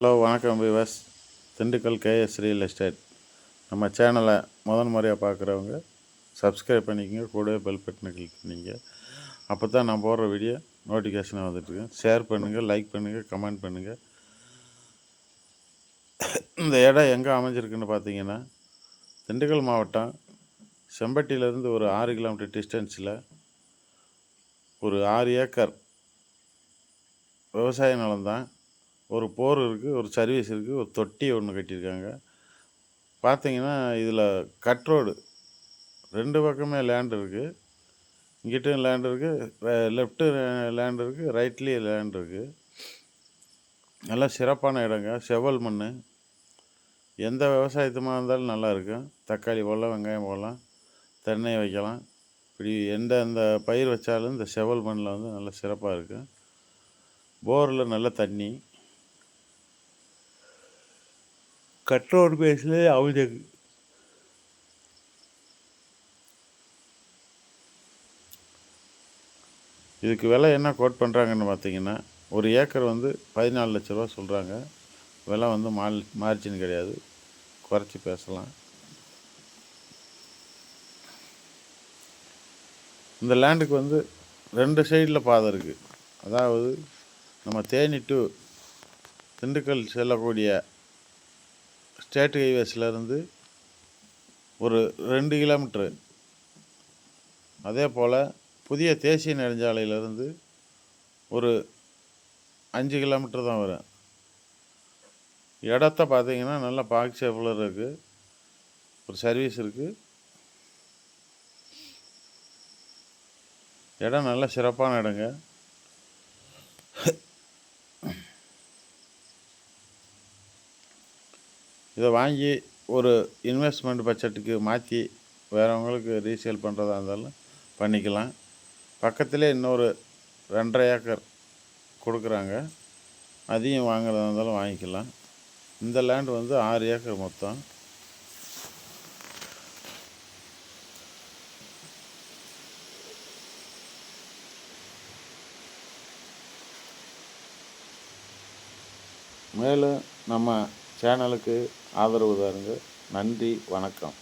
Hello வணக்கம் விவஸ் Dindigul KS real estate. நம்ம சேனலை முதன் முறையாக பார்க்குறவங்க சப்ஸ்கிரைப் பண்ணிக்கங்க கூடவே பெல் பட்டனை கிளிக் பண்ணிங்க அப்போ தான் நான் போடுற வீடியோ நோட்டிஃபிகேஷனாக வந்துட்டுருக்கேன் ஷேர் பண்ணுங்கள் லைக் பண்ணுங்கள் கமெண்ட் பண்ணுங்கள் இந்த இடம் எங்கே அமைஞ்சிருக்குன்னு பார்த்தீங்கன்னா திண்டுக்கல் மாவட்டம் செம்பட்டியிலேருந்து ஒரு ஆறு கிலோமீட்டர் டிஸ்டன்ஸில் ஒரு ஆறு ஏக்கர் விவசாய நிலம்தான். ஒரு போர் இருக்குது ஒரு சர்வீஸ் இருக்குது ஒரு தொட்டி ஒன்று கட்டியிருக்காங்க. பார்த்தீங்கன்னா இதில் கட் ரோடு ரெண்டு பக்கமே லேண்ட் இருக்குது இங்கிட்டும் லேண்ட் இருக்குது லெஃப்ட்டு லேண்ட் இருக்குது ரைட்லேயும் லேண்ட் இருக்குது நல்லா சிறப்பான இடங்க செவல் மண் எந்த விவசாயத்துமாக இருந்தாலும் நல்லா இருக்கும். தக்காளி போடலாம் வெங்காயம் போடலாம் தென்னை வைக்கலாம். இப்படி எந்த எந்த பயிர் வச்சாலும் இந்த செவல் மண்ணில் வந்து நல்லா சிறப்பாக இருக்கும். போரில் நல்ல தண்ணி. கற்றோர் பேசிலே அமைஞ்சிருக்கு இதுக்கு விலை என்ன கோட் பண்ணுறாங்கன்னு பார்த்தீங்கன்னா ஒரு ஏக்கர் வந்து பதினாலு லட்ச ரூபா சொல்கிறாங்க விலை வந்து மால் மார்ஜின் கிடையாது. குறைச்சி பேசலாம். இந்த லேண்டுக்கு வந்து ரெண்டு சைடில் பாதை இருக்குது அதாவது நம்ம தேனி டு திண்டுக்கல் செல்லக்கூடிய ஸ்டேட் ஹைவேஸ்லேருந்து ஒரு ரெண்டு கிலோமீட்ரு. அதே போல் புதிய தேசிய நெடுஞ்சாலையிலேருந்து ஒரு அஞ்சு கிலோமீட்டர் தான் வரும். இடத்த பார்த்தீங்கன்னா நல்லா பார்க் ஷேப்பில் இருக்குது ஒரு சர்வீஸ் இருக்குது இடம் நல்ல சிறப்பான இடங்க. இதை வாங்கி ஒரு இன்வெஸ்ட்மெண்ட் பட்ஜெட்டுக்கு மாற்றி வேறவங்களுக்கு ரீசேல் பண்ணுறதா இருந்தாலும் பண்ணிக்கலாம். பக்கத்திலே இன்னொரு ரெண்டரை ஏக்கர் கொடுக்குறாங்க. அதையும் வாங்குறதா இருந்தாலும் வாங்கிக்கலாம். இந்த லேண்ட் வந்து ஆறு ஏக்கர் மொத்தம். மேலும் நம்ம சேனலுக்கு ஆதரவு தாருங்க. நன்றி வணக்கம்.